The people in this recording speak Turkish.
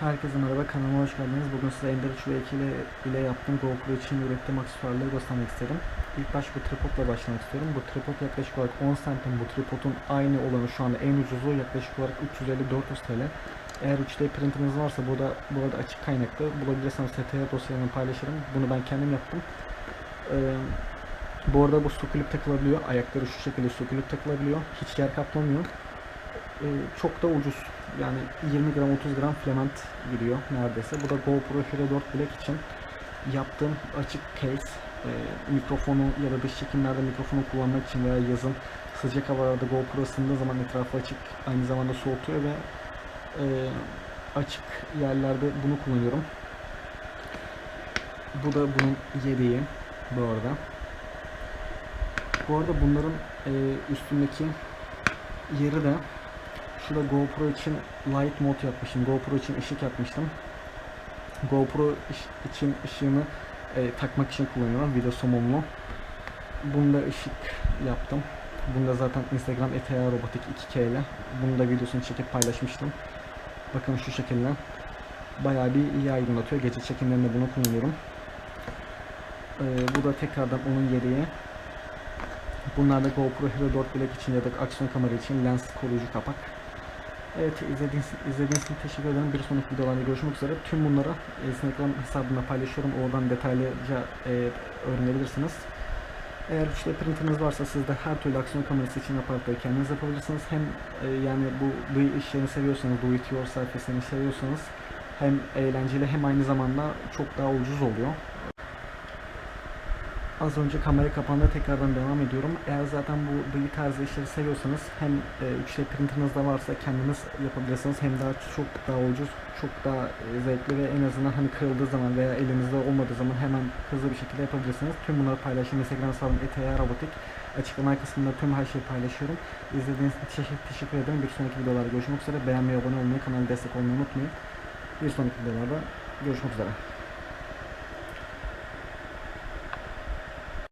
Herkese merhaba kanalıma hoş geldiniz. Bugün size Ender 3 ve 2 ile, ile yaptığım GoPro için ürettiğim aksesuarları göstermek istedim. İlk baş bu tripodla başlamak istiyorum. Bu tripod yaklaşık olarak 10 santim. Bu tripodun aynı olanı şu anda en ucuzu yaklaşık olarak 350-400 TL. Eğer 3D printeriniz varsa bu da bu arada açık kaynaklı. Bulabilirseniz TTR dosyalarını paylaşırım. Bunu ben kendim yaptım. Ee, bu arada bu su klip takılabiliyor. Ayakları şu şekilde su klip takılabiliyor. Hiç yer kaplamıyor. Ee, çok da ucuz. Yani 20 gram 30 gram filament giriyor neredeyse. Bu da GoPro Hero 4 Black için yaptığım açık case. Ee, mikrofonu ya da dış çekimlerde mikrofonu kullanmak için veya yazın sıcak havalarda GoPro ısındığı zaman etrafı açık aynı zamanda soğutuyor ve e, açık yerlerde bunu kullanıyorum. Bu da bunun yedeği bu arada. Bu arada bunların e, üstündeki yeri de şurada GoPro için light mode yapmışım. GoPro için ışık yapmıştım. GoPro için ışığını e, takmak için kullanıyorum. Video somonlu. Bunda ışık yaptım. Bunda zaten Instagram ETA Robotik 2K ile. Bunu da videosunu çekip paylaşmıştım. Bakın şu şekilde. Bayağı bir iyi aydınlatıyor. Gece çekimlerinde bunu kullanıyorum. E, bu da tekrardan onun yedeği. Bunlar da GoPro Hero 4 Black için ya da aksiyon kamera için lens koruyucu kapak. Evet izlediğiniz, izlediğiniz için teşekkür ederim. Bir sonraki videolarda görüşmek üzere. Tüm bunları e, Instagram hesabımda paylaşıyorum. Oradan detaylıca e, öğrenebilirsiniz. Eğer 3D printeriniz varsa siz de her türlü aksiyon kamerası için aparatları kendiniz yapabilirsiniz. Hem e, yani bu bu işlerini seviyorsanız, do it yourself işlerini seviyorsanız hem eğlenceli hem aynı zamanda çok daha ucuz oluyor. Az önce kamera kapağında tekrardan devam ediyorum. Eğer zaten bu bu tarzı işleri seviyorsanız hem e, 3D printerınız da varsa kendiniz yapabilirsiniz hem daha çok daha ucuz, çok daha e, zevkli ve en azından hani kırıldığı zaman veya elinizde olmadığı zaman hemen hızlı bir şekilde yapabilirsiniz. Tüm bunları paylaştım. Instagram hesabım ETA Robotik. Açıklama kısmında tüm her şeyi paylaşıyorum. İzlediğiniz için teşekkür ederim. Bir sonraki videolarda görüşmek üzere. Beğenmeyi, abone olmayı, kanala destek olmayı unutmayın. Bir sonraki videolarda görüşmek üzere.